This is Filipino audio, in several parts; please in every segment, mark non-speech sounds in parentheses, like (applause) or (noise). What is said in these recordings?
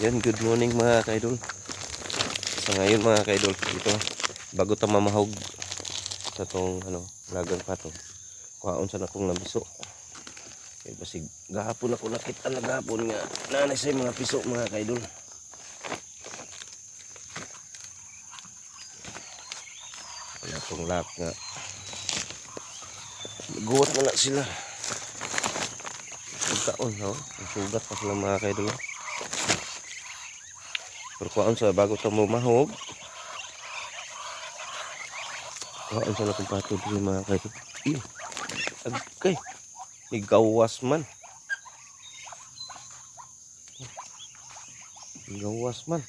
Yan, good morning mga kaidol. So ngayon mga kaidol, ito, bago ta mamahog sa tong ano, lagang pato. Kuhaon sa nakong nabiso. Eh, basig gahapon ako nakita na gahapon nga nanay sa mga piso mga kaidol. Wala tong lak nga. Guwat na na sila. Pagkaon, no? Sugat pa sila mga kaidol. no? Pero kuhaan sa bago ito mo mahog. Kuhaan sa lakong pato din mga kaidol. Iyo. Igawas man. Igawas man.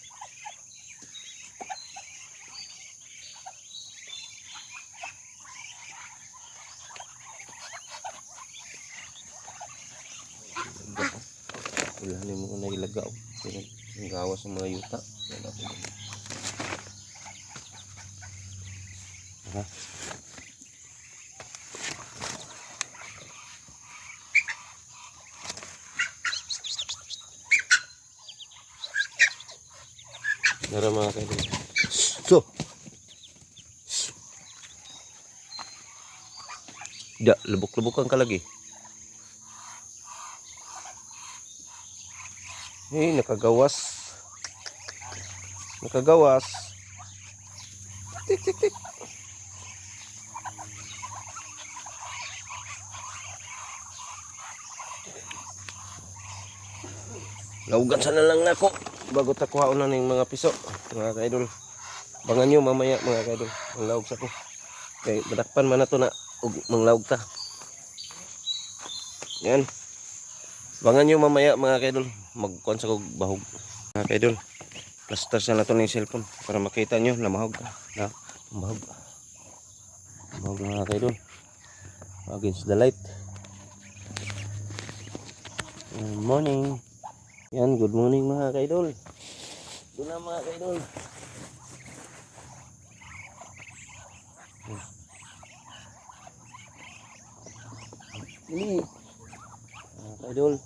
Wala ni mo na ilagaw. Ang gawas sa mga yuta. Yan ako din. Ha? Nara mga kaibigan. So. Da, lubok-lubokan ka lagi. Eh, nakagawas. Nakagawas. Tik, tik, tik. Laugan sana lang nako bago ta kuhaon na ning mga piso mga kaidol. Bangan nyo mamaya mga kaidol. Ang laog sa ko. Kay badakpan man na to na ug manglaog ta. Yan. Bangan nyo mamaya mga kaidol. Magkuhan sa kog bahog. Mga kaidol. Plaster sa na to ng cellphone para makita nyo na mahog. Na, mahog. Mahog mga kaidol. Against the light. Good morning. Yan, good morning mga kaidol. Doon na mga kaidol. Ini. Kaidol.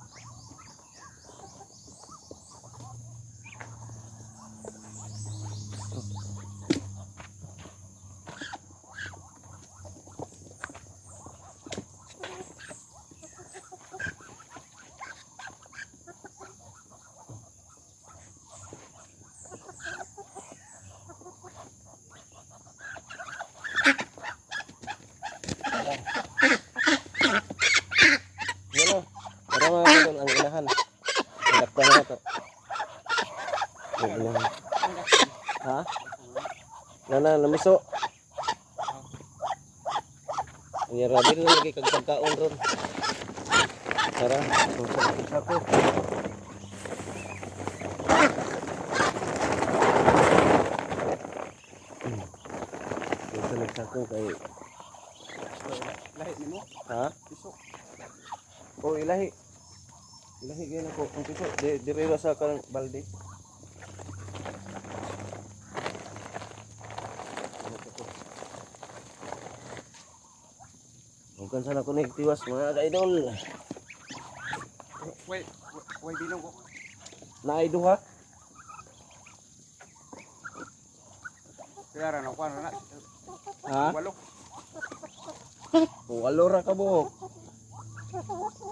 Yan o. Para mga kaidol ang inahan. Ilakta na ito. Ang inahan. Ha? Nana, namiso. Ang yarabi rin lagi kag pagkaon ron. Tara, susok sa ko. Ito nagsako kay Lahi nimo. Ha? Piso. O ilahi. Ilahi gina ko. Ang piso, di, dirira sa kanang balde. Bukan sana ko tiwas mga idol. Wait, wait bilong ko. Naiduha. Kaya ra na kuan na. Ha? Walo. Walo ra ka buhok. (laughs)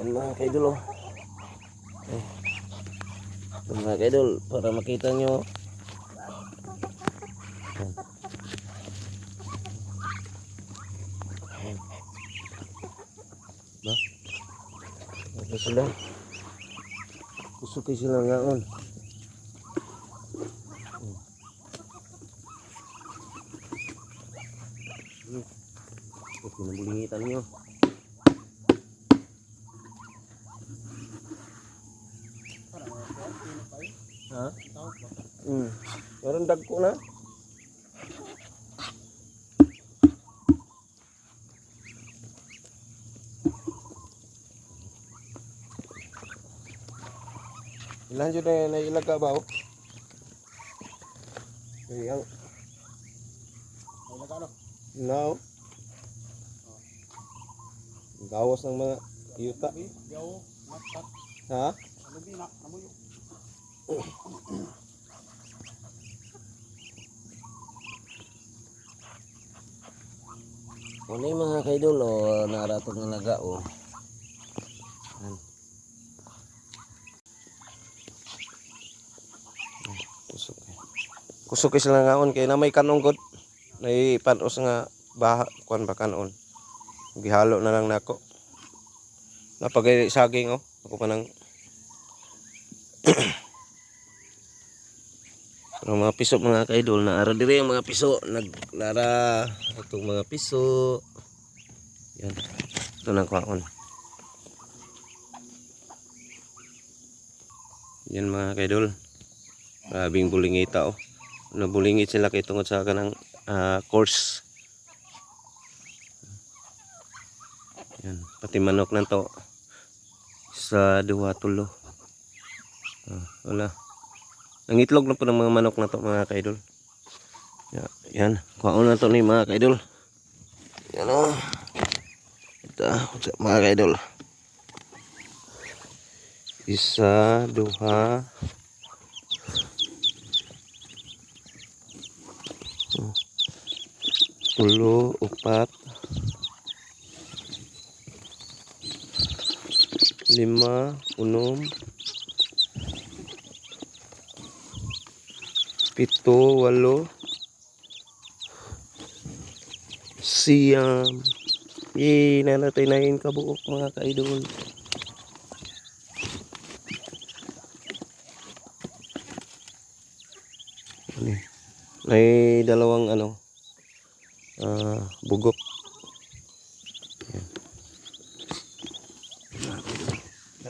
Yan mga kaidol oh. Eh. Yan mga kaidol, para makita nyo. Ba? Ano sila? Gusto kayo sila ngaon. Hmm. Hmm. Ito pinabulingitan nyo. Ha? Hmm. Meron dagko na? Ilan dyan na nailaga ba oh? Ay, ang... Ay, nagano? Now, gawas ng mga yuta. Natat, Ha? (coughs) lubi na, namuyo. Ano yung mga kaidol o naratog na naga o. Yan. Kusok eh. Kusok is lang ngaon kay na may kanon god. Nay panos nga baha kuan ba kanon. Gihalo na lang nako. Napagay saging oh. Ako pa nang (clears throat) Pero mga piso mga kaidol na ara dire ang mga piso naglara atong mga piso. Yan. Ito na kaon. Yan mga kaidol. Grabing bulingita oh. Nabulingit sila kay tungod sa kanang ah, course. Yan, pati manok na to. Sa duwa tulo. Ah, wala. Nangitlog na po ng mga manok na to mga kaidol. Ya, yan, kuhaon na to ni mga kaidol. Yan oh. Ito, mga kaidol. Isa, duha, tulo, upat, lima, unom, pito, walo, siyam. Yay, nanatay na yun kabuok mga kaidol. Ano eh, May dalawang ano, ah bugok.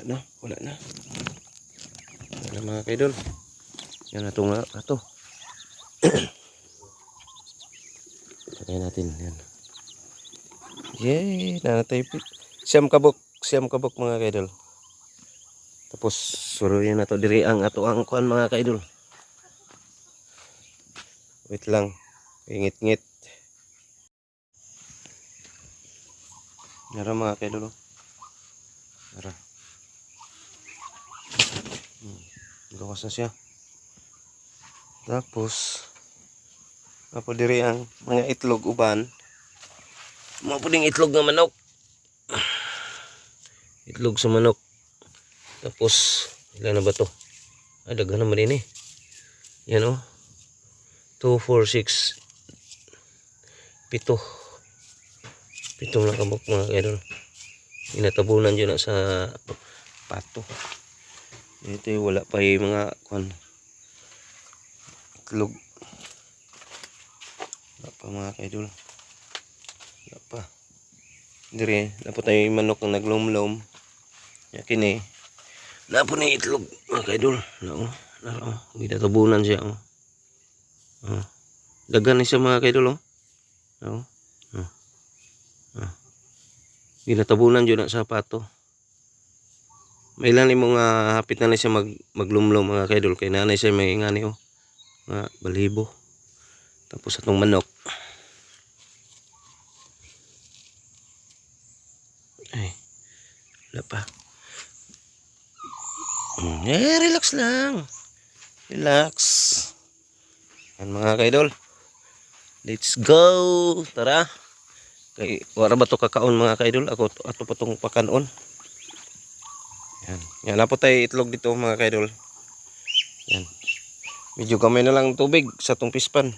Na, wala na. Wala na mga kaidol. Yan na ito nga, ito. (clears throat) Patay natin, yan. Yay, nanatay. Siyam kabok, siyam kabok mga kaidol. Tapos, suruyin na to diri ang ato ang kuan mga kaidol. Wait lang. Ingit-ngit. Nara mga kaidol. oh. Nara. Hmm. Gawas na siya. Tapos, Apo diri ang mga itlog uban. Mga puding itlog ng manok. Itlog sa manok. Tapos, ilan na ba to? Ay, daghan naman din eh. Yan oh. 2, 4, 6, pito. Pitong nakabok mga kaidol. Inatabunan dyan na sa pato. Ito wala pa yung mga kwan. Itlog. Pa mga kaidol. Wala pa. Dire, napo tayo yung manok na naglumlom. Yakin eh. Napo na itlog mga kaidol. Nao. Nao. Ginatabunan siya. Oh. Oh. Dagan na siya mga kaidol. Oh. Oh. Oh. Oh. Ginatabunan dyan na sa pato. May ilan yung mga hapit na na siya mag, maglumlom mga kaidol. Kay nanay siya may ingani oh. Mga balibo. Tapos atong manok. Wala pa. Mm, Eh, relax lang. Relax. Yan mga kaidol. Let's go. Tara. Kay wala ba to kakaon mga kaidol? Ako ato pa tong pakanon. Yan. Yan na po tayo itlog dito mga kaidol. Yan. Medyo gamay na lang tubig sa tong pispan.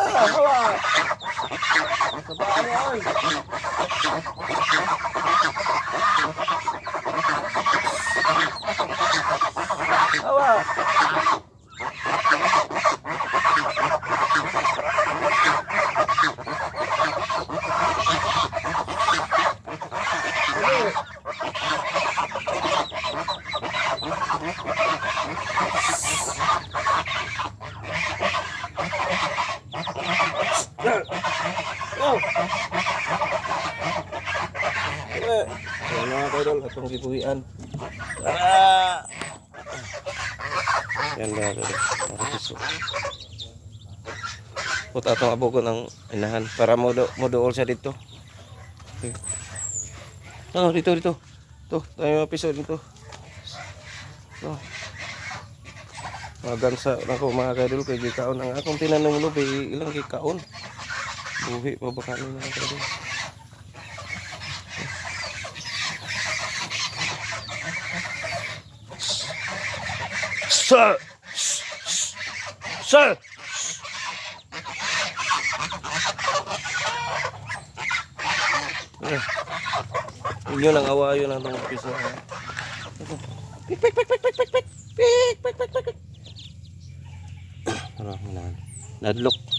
Come on, come on. Oh. Eh, Ayan mga kaidol, atong gibuhian. Ah! Yan mga kaidol, nakapiso. Put atong abo ko ng inahan para mo do, mo dool siya dito. Okay. Oh, dito dito. To, tayo mga piso dito. No. Mga gansa na ko mga kaidol kay gikaon ang akong tinanong lo ilang gikaon. Buhi pa ba kami mga kaidol? Sir! Sir! Eh, Inyo lang awayo ng itong piso. ha? Pik, pik, pik, pik, pik, pik, pik, pik, pik, pik, pik. Ano, ano, Nadlock.